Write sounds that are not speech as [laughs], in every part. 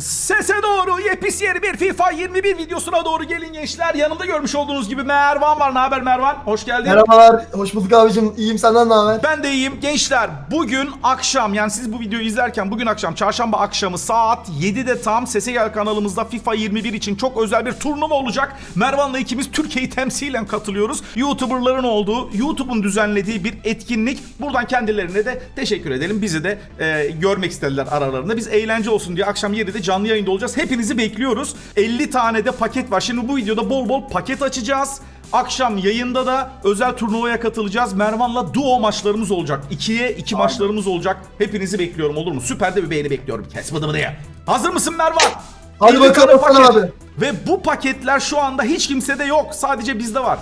Sese doğru yepis yeni bir FIFA 21 videosuna doğru gelin gençler. Yanımda görmüş olduğunuz gibi Mervan var. Ne haber Mervan? Hoş geldin. Merhabalar, hoş bulduk abicim. İyiyim senden ne haber? Ben de iyiyim. Gençler bugün akşam yani siz bu videoyu izlerken bugün akşam çarşamba akşamı saat 7'de tam Sese Gel kanalımızda FIFA 21 için çok özel bir turnuva olacak. Mervan'la ikimiz Türkiye'yi temsilen katılıyoruz. YouTuber'ların olduğu, YouTube'un düzenlediği bir etkinlik. Buradan kendilerine de teşekkür edelim. Bizi de e, görmek istediler aralarında. Biz eğlence olsun diye akşam 7'de canlı yayında olacağız. Hepinizi bekliyoruz. 50 tane de paket var. Şimdi bu videoda bol bol paket açacağız. Akşam yayında da özel turnuvaya katılacağız. Mervan'la duo maçlarımız olacak. 2'ye 2 maçlarımız olacak. Hepinizi bekliyorum olur mu? Süper de bir beğeni bekliyorum. Kes bıdı bıdı ya. Hazır mısın Mervan? Hadi 50 bakalım paket. abi. Ve bu paketler şu anda hiç kimsede yok. Sadece bizde var.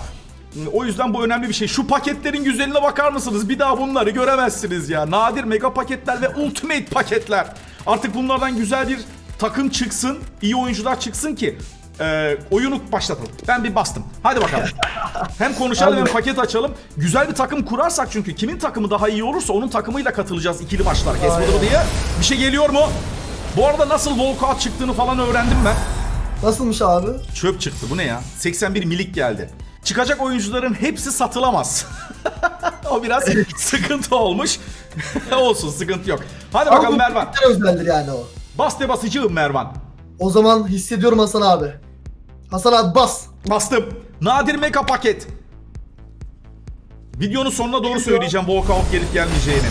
O yüzden bu önemli bir şey. Şu paketlerin güzelliğine bakar mısınız? Bir daha bunları göremezsiniz ya. Nadir mega paketler ve ultimate paketler. Artık bunlardan güzel bir takım çıksın. iyi oyuncular çıksın ki e, oyunu başlatalım. Ben bir bastım. Hadi bakalım. [laughs] hem konuşalım hem paket açalım. Güzel bir takım kurarsak çünkü kimin takımı daha iyi olursa onun takımıyla katılacağız ikili maçlara. Kesmedi diye. Bir şey geliyor mu? Bu arada nasıl walkout çıktığını falan öğrendim ben. Nasılmış abi? Çöp çıktı. Bu ne ya? 81 milik geldi. Çıkacak oyuncuların hepsi satılamaz. [laughs] o biraz sıkıntı olmuş. [laughs] Olsun sıkıntı yok. Hadi bakalım Mervan. Özeldir yani o. Bas de basıcığım Mervan. O zaman hissediyorum Hasan abi. Hasan abi bas. Bastım. Nadir mega paket. Videonun sonuna doğru söyleyeceğim walkout gelip gelmeyeceğini.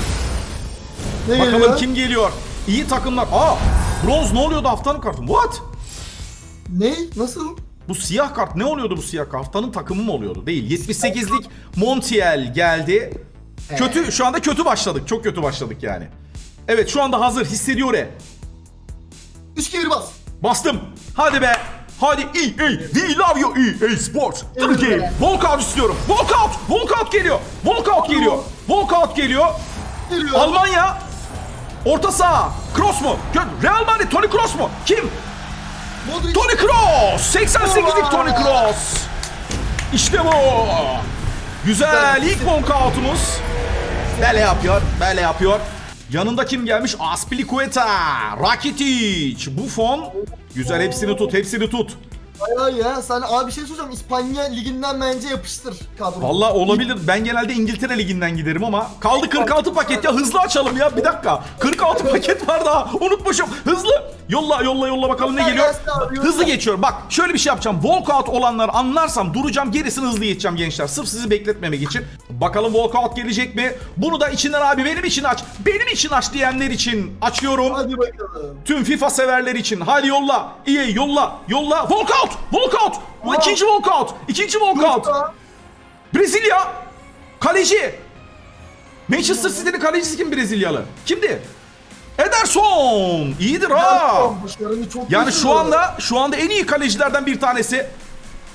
Ne Bakalım geliyor? kim geliyor. İyi takımlar. Aa! Bronz ne oluyordu haftanın kartı? What? Ne? Nasıl? Bu siyah kart ne oluyordu bu siyah kart? Haftanın takımı mı oluyordu? Değil. 78'lik Montiel geldi. Kötü şu anda kötü başladık. Çok kötü başladık yani. Evet şu anda hazır hissediyor e. 3 2 1 bas. Bastım. Hadi be. Hadi EA. We love you EA Sports. Evet Türkiye. be. Walkout istiyorum. Walkout. Walkout geliyor. Walkout geliyor. Walkout geliyor. Geliyor. Almanya. Orta saha. Cross mu? Real Madrid. Toni Kroos mu? Kim? Modric. Toni Kroos! 88'lik Toni Kroos! İşte bu! Güzel ilk walkout'umuz. Böyle yapıyor, böyle yapıyor. Yanında kim gelmiş? Aspilicueta, Rakitic, Buffon. Güzel hepsini tut, hepsini tut. Bayağı ya. Sen abi bir şey soracağım. İspanya liginden bence yapıştır kadro. Vallahi olabilir. Ben genelde İngiltere Ligi'nden giderim ama kaldı 46 paket ya hızlı açalım ya bir dakika. 46 paket var daha. Unutmuşum. Hızlı. Yolla yolla yolla bakalım ne geliyor. Hızlı geçiyorum. Bak şöyle bir şey yapacağım. Walkout olanları anlarsam duracağım. Gerisini hızlı geçeceğim gençler. Sırf sizi bekletmemek için. Bakalım walkout gelecek mi? Bunu da içinden abi benim için aç. Benim için aç diyenler için açıyorum. Hadi bakalım. Tüm FIFA severler için. Hadi yolla. EA yolla. Yolla. Walkout. Walkout. Bu ikinci walkout. İkinci walkout. Brezilya. Kaleci. Manchester City'nin kalecisi kim Brezilyalı? Kimdi? Ederson. İyidir ha. Çok Yani şu anda şu anda en iyi kalecilerden bir tanesi.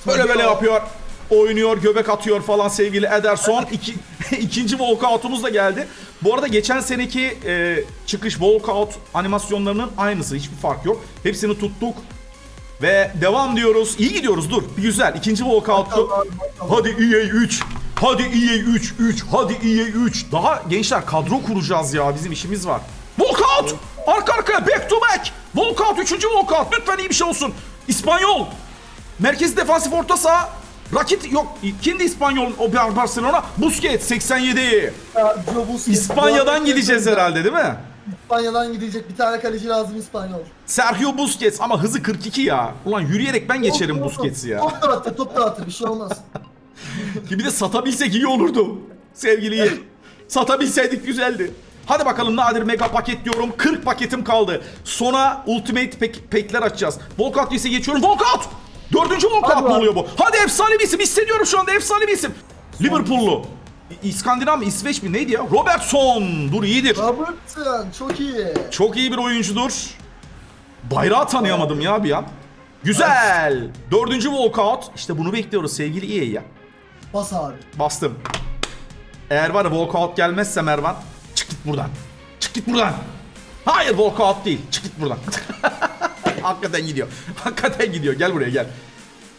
Böyle Tabii böyle ya. yapıyor. Oynuyor, göbek atıyor falan sevgili Ederson. [laughs] İki, ikinci walkout'umuz da geldi. Bu arada geçen seneki e, çıkış walkout animasyonlarının aynısı. Hiçbir fark yok. Hepsini tuttuk. Ve devam diyoruz. İyi gidiyoruz dur. Güzel. İkinci walkout'tu. Hadi EA 3. Hadi EA 3 3. Hadi EA 3. Daha gençler kadro kuracağız ya. Bizim işimiz var. Walkout! Arka arkaya back to back. Walkout 3. walkout. Lütfen iyi bir şey olsun. İspanyol. Merkez defansif orta saha. Rakit yok. Kimdi İspanyol o Bar- Barcelona? Busquets 87. Ya, Busquets. İspanya'dan gideceğiz herhalde değil mi? İspanya'dan gidecek. Bir tane kaleci lazım İspanyol. Sergio Busquets ama hızı 42 ya. Ulan yürüyerek ben geçerim Busquets'i ya. Top dağıtır, top dağıtır. Bir şey olmaz. [laughs] Bir de satabilsek iyi olurdu. Sevgili Yiğit. Satabilseydik güzeldi. Hadi bakalım nadir mega paket diyorum. 40 paketim kaldı. Sona ultimate pack, pack'ler açacağız. Walkout ise geçiyorum. Walkout! Dördüncü lan. oluyor bu? Hadi efsane bir isim. Hissediyorum şu anda efsane bir isim. Liverpool'lu. İskandinav mı? İsveç mi? Neydi ya? Robertson. Dur iyidir. Robertson çok iyi. Çok iyi bir oyuncudur. Bayrağı tanıyamadım ya bir an. Güzel. Dördüncü walkout. İşte bunu bekliyoruz sevgili EA ya. Bas abi. Bastım. Eğer var ya walkout gelmezse Mervan çık git buradan. Çık git buradan. Hayır walkout değil. Çık git buradan. [laughs] Hakikaten gidiyor. Hakikaten gidiyor. Gel buraya gel.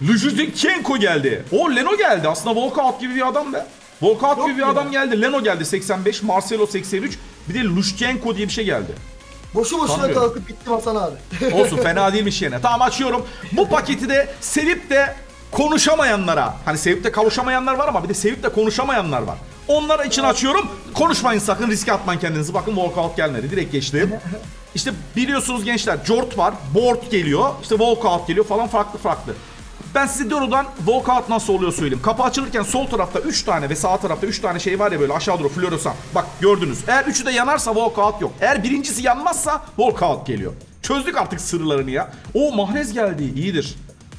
Lujichenko geldi. O Leno geldi. Aslında walkout gibi bir adam be. Walkout Yok gibi bir adam geldi. Leno geldi 85. Marcelo 83. Bir de Lujichenko diye bir şey geldi. Boşu boşuna kalkıp gittim Hasan abi. [laughs] Olsun fena değilmiş yine. Tamam açıyorum. Bu paketi de sevip de konuşamayanlara hani sevip de kavuşamayanlar var ama bir de sevip de konuşamayanlar var. Onlar için açıyorum. Konuşmayın sakın riske atmayın kendinizi. Bakın walkout gelmedi. Direkt geçtim. İşte biliyorsunuz gençler Jort var. Board geliyor. İşte walkout geliyor falan farklı farklı. Ben size doğrudan walkout nasıl oluyor söyleyeyim. Kapı açılırken sol tarafta 3 tane ve sağ tarafta 3 tane şey var ya böyle aşağı doğru floresan. Bak gördünüz. Eğer üçü de yanarsa walkout yok. Eğer birincisi yanmazsa walkout geliyor. Çözdük artık sırlarını ya. O mahrez geldi. iyidir.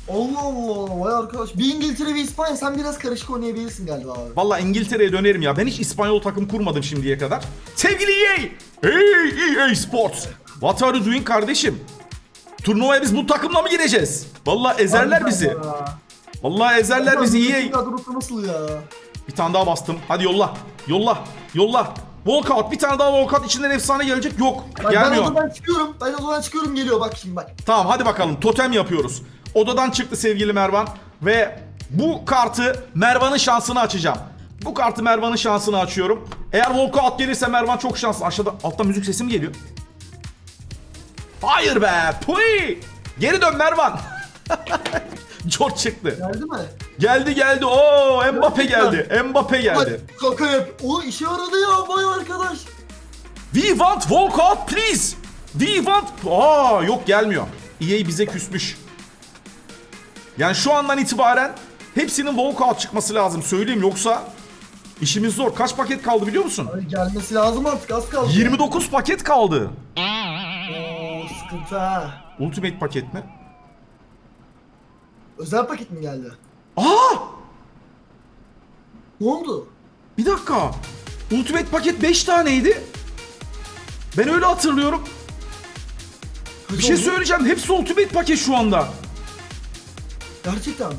Allah Allah vay arkadaş. Bir İngiltere bir İspanya sen biraz karışık oynayabilirsin galiba abi. Valla İngiltere'ye dönerim ya. Ben hiç İspanyol takım kurmadım şimdiye kadar. Sevgili EA! Hey EA Sports! What are you doing kardeşim? Turnuvaya biz bu takımla mı gireceğiz? Valla ezerler bizi. Valla ezerler bizi EA. Nasıl ya? Bir tane daha bastım. Hadi yolla. Yolla. Yolla. Walkout. Bir tane daha walkout. içinden efsane gelecek. Yok. Bak, ben Gelmiyor. odadan çıkıyorum. Ben odadan çıkıyorum geliyor bak şimdi bak. Tamam hadi bakalım. Totem yapıyoruz. Odadan çıktı sevgili Mervan. Ve bu kartı Mervan'ın şansını açacağım. Bu kartı Mervan'ın şansını açıyorum. Eğer walkout gelirse Mervan çok şanslı. Aşağıda altta müzik sesi mi geliyor? Hayır be. Puy. Geri dön Mervan. [laughs] George çıktı. Geldi mi? Geldi geldi. Oo Mbappe geldi. Mbappe geldi. Kaka yap. O işe yaradı ya vay arkadaş. We want walkout please. We want... Aa yok gelmiyor. EA bize küsmüş. Yani şu andan itibaren hepsinin walkout çıkması lazım söyleyeyim yoksa işimiz zor. Kaç paket kaldı biliyor musun? Abi gelmesi lazım artık az kaldı. 29 paket kaldı. Oo sıkıntı ha. Ultimate paket mi? Özel paket mi geldi? Aa! Ne oldu? Bir dakika. Ultimate paket 5 taneydi. Ben öyle hatırlıyorum. Kaç Bir şey oldu? söyleyeceğim. Hepsi ultimate paket şu anda. Gerçekten mi?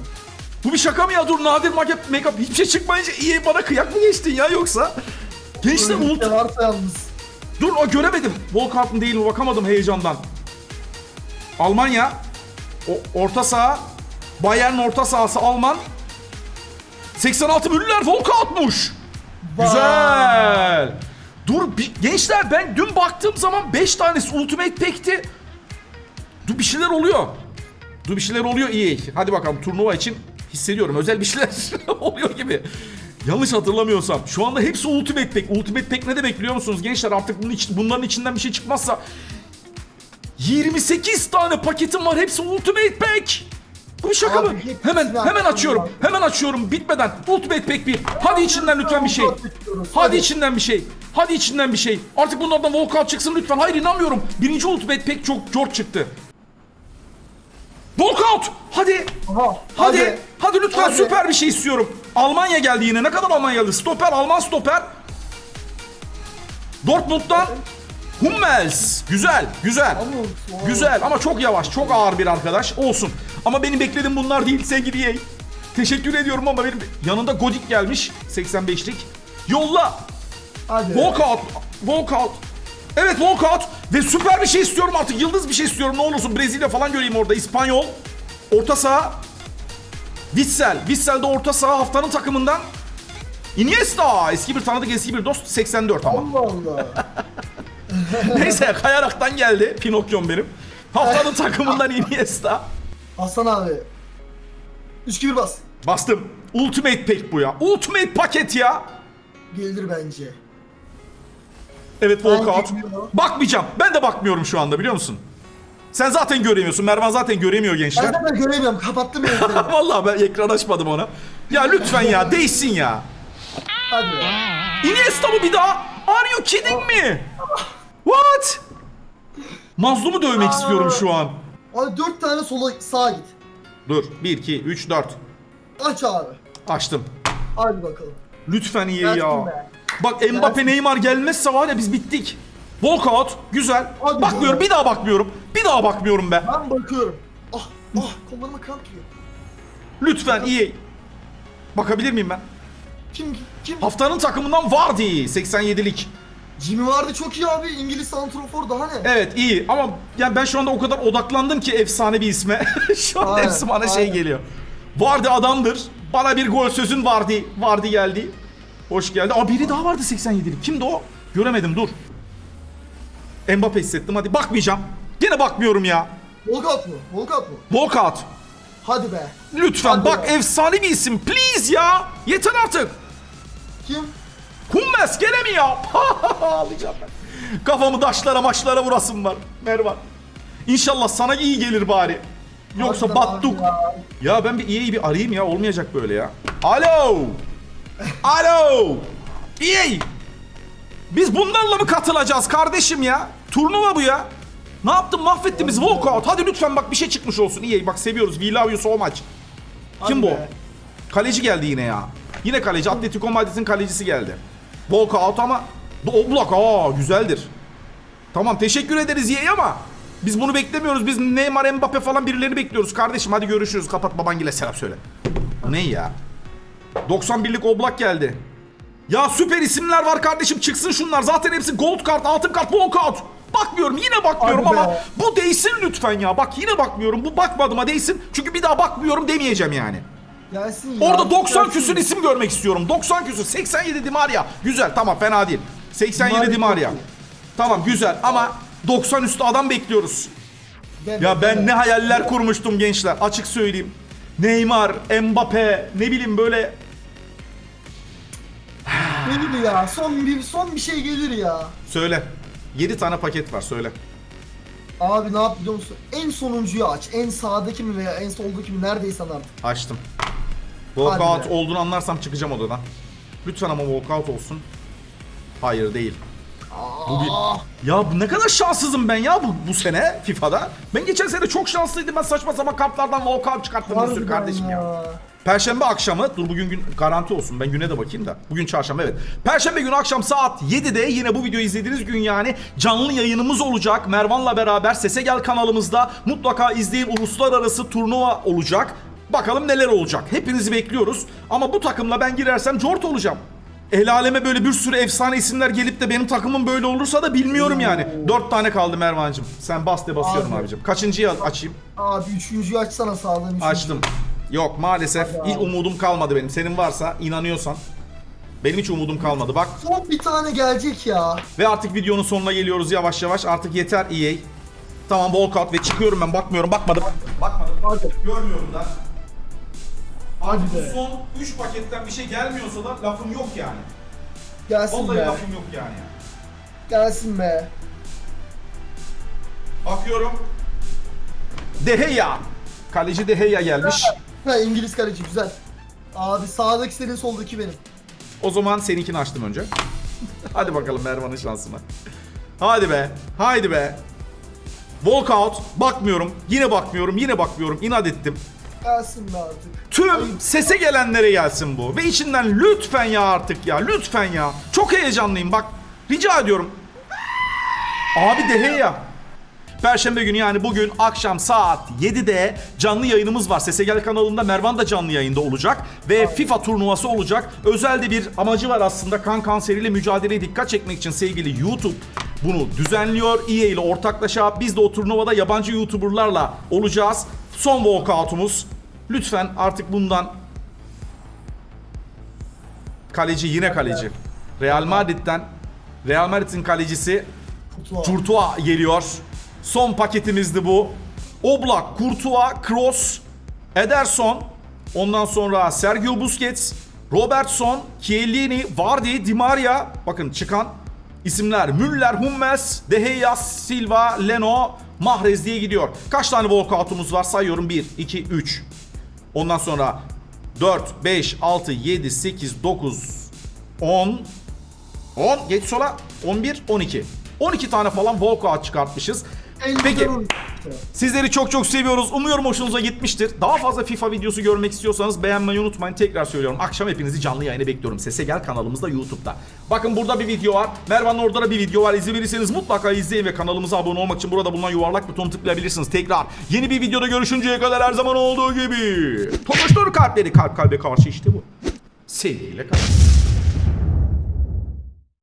Bu bir şaka mı ya? Dur nadir make- make-up hiçbir şey çıkmayınca iyi bana kıyak mı geçtin ya yoksa? Gençler Öyle ult... şey varsa yalnız. Dur o göremedim. Walkout mu değil mi bakamadım heyecandan. Almanya. O, orta saha. Bayern orta sahası Alman. 86 Müller. Vay. Güzel. Dur bir, gençler ben dün baktığım zaman 5 tanesi Ultimate Pack'ti. Dur bir şeyler oluyor. Dur bir şeyler oluyor iyi. Hadi bakalım turnuva için hissediyorum. Özel bir şeyler [laughs] oluyor gibi. Yanlış hatırlamıyorsam. Şu anda hepsi Ultimate Pack. Ultimate Pack ne demek biliyor musunuz gençler? Artık bunun için, bunların içinden bir şey çıkmazsa 28 tane paketim var. Hepsi Ultimate Pack. Bu bir şaka Abi, mı? Hemen hemen açıyorum. Hemen açıyorum bitmeden. Ultimate Pack 1. Hadi içinden lütfen bir şey. Hadi. İçinden bir şey. Hadi içinden bir şey. Artık bunlardan walkout çıksın lütfen. Hayır inanmıyorum. Birinci Ultimate Pack çok George çıktı. Walkout! Hadi. Aha, Hadi. Hadi, lütfen Hadi. süper bir şey istiyorum. Almanya geldi yine. Ne kadar Almanya geldi? Stoper, Alman stoper. Dortmund'dan Hummels. Güzel, güzel. Güzel ama çok yavaş, çok ağır bir arkadaş. Olsun. Ama benim beklediğim bunlar değil sevgili EA. Teşekkür ediyorum ama benim yanında Godik gelmiş. 85'lik. Yolla. Hadi. Walkout. Walkout. Evet walkout. Ve süper bir şey istiyorum artık. Yıldız bir şey istiyorum. Ne olursun Brezilya falan göreyim orada. İspanyol. Orta saha. Witsel. Witsel de orta saha haftanın takımından. Iniesta. Eski bir tanıdık eski bir dost. 84 ama. Allah Allah. [laughs] Neyse kayaraktan geldi. Pinokyo'm benim. Haftanın takımından Iniesta. Hasan abi. 3-2-1 bas. Bastım. Ultimate Pack bu ya. Ultimate paket ya. Gelir bence. Evet walkout. Bakmayacağım. Ben de bakmıyorum şu anda biliyor musun? Sen zaten göremiyorsun. Mervan zaten göremiyor Ben gençler. zaten göremiyorum. Kapattım gözlerimi. [laughs] Vallahi ben ekran açmadım ona. Ya lütfen ya değsin ya. Hadi. Iniesta mı bir daha? Are you kidding me? What? Mazlumu dövmek istiyorum şu an. Abi 4 tane sola sağa git. Dur. 1, 2, 3, 4. Aç abi. Açtım. Hadi bakalım. Lütfen iyi ya. be. Bak Mbappe Neymar gelmezse var ya biz bittik. Walkout güzel. Hadi bakmıyorum bir daha bakmıyorum. Bir daha bakmıyorum be. Ben bakıyorum. Ah ah kollarıma kramp giriyor. Lütfen iyi. Bakabilir miyim ben? Kim kim? Haftanın takımından Vardy 87'lik. Jimmy vardı çok iyi abi. İngiliz santrofor daha ne? Evet iyi ama yani ben şu anda o kadar odaklandım ki efsane bir isme. [laughs] şu anda Aynen, hepsi bana şey aynen. geliyor. Vardy adamdır. Bana bir gol sözün Vardy. Vardy geldi. Hoş geldi. Aa biri daha vardı 87'lik. Kimdi o? Göremedim dur. Mbappe hissettim hadi bakmayacağım. Gene bakmıyorum ya. Volkout mu? Volkout mu? Walkout. Hadi be. Lütfen Hadi bak ya. efsane bir isim. Please ya. Yeter artık. Kim? Hummes gene mi ya? [laughs] Ağlayacağım ben. Kafamı taşlara maçlara vurasım var. Mervan. İnşallah sana iyi gelir bari. Yoksa Harbiden battuk. abi ya. Ya ben bir EA'yi bir arayayım ya. Olmayacak böyle ya. Alo. Alo. EA. Biz bunlarla mı katılacağız kardeşim ya? Turnuva bu ya. Ne yaptın mahvettin bizi walkout. Hadi lütfen bak bir şey çıkmış olsun. EA bak seviyoruz. We love you so much. Kim Hadi bu? be. Kaleci geldi yine ya. Yine kaleci. Atletico Madrid'in kalecisi geldi. Walkout ama Oblak aa güzeldir. Tamam teşekkür ederiz EA ama biz bunu beklemiyoruz. Biz Neymar, Mbappe falan birilerini bekliyoruz. Kardeşim hadi görüşürüz. Kapat babangile selam söyle. Bu ne ya? 91'lik Oblak geldi. Ya süper isimler var kardeşim çıksın şunlar. Zaten hepsi gold kart, altın kart, walkout. Bakmıyorum yine bakmıyorum Hadi be. ama bu değsin lütfen ya. Bak yine bakmıyorum. Bu bakmadığıma değsin. Çünkü bir daha bakmıyorum demeyeceğim yani. Gelsin ya. Orada 90 Gelsin. küsür isim görmek istiyorum. 90 küsür. 87 Di Maria. Güzel tamam fena değil. 87 Di Maria. çok iyi. Tamam güzel ama 90 üstü adam bekliyoruz. Ya ben ne hayaller kurmuştum gençler. Açık söyleyeyim. Neymar, Mbappe, ne bileyim böyle Gelir ya. Son bir son bir şey gelir ya. söyle. 7 tane paket var söyle. Abi ne yap biliyor musun? En sonuncuyu aç. En sağdaki mi veya en soldaki mi neredeysen artık. Açtım. Walkout Hadi be. olduğunu anlarsam çıkacağım odadan. Lütfen ama walkout olsun. Hayır değil. Bu bir... Aa, Ya bu ne kadar şanssızım ben ya bu, bu sene FIFA'da. Ben geçen sene çok şanslıydım. Ben saçma sapan kartlardan walkout çıkarttım bir sürü harbiden kardeşim ya. Perşembe akşamı, dur bugün gün garanti olsun ben güne de bakayım da. Bugün çarşamba evet. Perşembe günü akşam saat 7'de yine bu videoyu izlediğiniz gün yani canlı yayınımız olacak. Mervan'la beraber Sese Gel kanalımızda mutlaka izleyin uluslararası turnuva olacak. Bakalım neler olacak. Hepinizi bekliyoruz. Ama bu takımla ben girersem Jort olacağım. El aleme böyle bir sürü efsane isimler gelip de benim takımım böyle olursa da bilmiyorum yani. Dört tane kaldı Mervan'cığım. Sen bas de basıyorum Abi. abicim. Kaçıncıyı açayım? Abi üçüncüyü açsana sağdan üçüncü. Açtım. Yok maalesef Hadi hiç umudum kalmadı benim. Senin varsa inanıyorsan. Benim hiç umudum kalmadı. Bak Son bir tane gelecek ya. ve artık videonun sonuna geliyoruz yavaş yavaş. Artık yeter EA. Tamam walkout ve çıkıyorum ben bakmıyorum bakmadım. Bakmadım. Hadi. Görmüyorum da. Hadi Bu be. son 3 paketten bir şey gelmiyorsa da lafım yok yani. Gelsin Vallahi be. lafım yok yani. Gelsin be. Bakıyorum. Deheya. Kaleci Deheya gelmiş. Ha İngiliz kaleci güzel. Abi sağdaki senin soldaki benim. O zaman seninkini açtım önce. Hadi bakalım Mervan'ın şansına. Hadi be. Haydi be. Walkout. Bakmıyorum. Yine bakmıyorum. Yine bakmıyorum. İnat ettim. Gelsin be artık. Tüm sese gelenlere gelsin bu. Ve içinden lütfen ya artık ya. Lütfen ya. Çok heyecanlıyım bak. Rica ediyorum. Abi dehe ya. Perşembe günü yani bugün akşam saat 7'de canlı yayınımız var. Sese Gel kanalında Mervan da canlı yayında olacak. Ve FIFA turnuvası olacak. Özel de bir amacı var aslında. Kan kanseriyle mücadeleye dikkat çekmek için sevgili YouTube bunu düzenliyor. EA ile ortaklaşa biz de o turnuvada yabancı YouTuber'larla olacağız. Son walkout'umuz. Lütfen artık bundan kaleci yine kaleci. Real Madrid'den Real Madrid'in kalecisi Courtois geliyor. Son paketimizdi bu. Oblak, Courtois, Kroos, Ederson, ondan sonra Sergio Busquets, Robertson, Chiellini, Vardy, Di Maria. Bakın çıkan isimler Müller, Hummels, De Gea, Silva, Leno, Mahrez diye gidiyor. Kaç tane walkout'umuz var sayıyorum. 1, 2, 3. Ondan sonra 4, 5, 6, 7, 8, 9, 10, 10 geç sola 11 12. 12 tane falan walkout çıkartmışız. Peki sizleri çok çok seviyoruz. Umuyorum hoşunuza gitmiştir. Daha fazla FIFA videosu görmek istiyorsanız beğenmeyi unutmayın. Tekrar söylüyorum. Akşam hepinizi canlı yayına bekliyorum. Sese Gel kanalımızda YouTube'da. Bakın burada bir video var. Mervan'ın orada da bir video var. İzleyebilirseniz mutlaka izleyin ve kanalımıza abone olmak için burada bulunan yuvarlak butonu tıklayabilirsiniz. Tekrar yeni bir videoda görüşünceye kadar her zaman olduğu gibi. Tokuştur kalpleri kalp kalbe karşı işte bu. Sevgiyle kalın.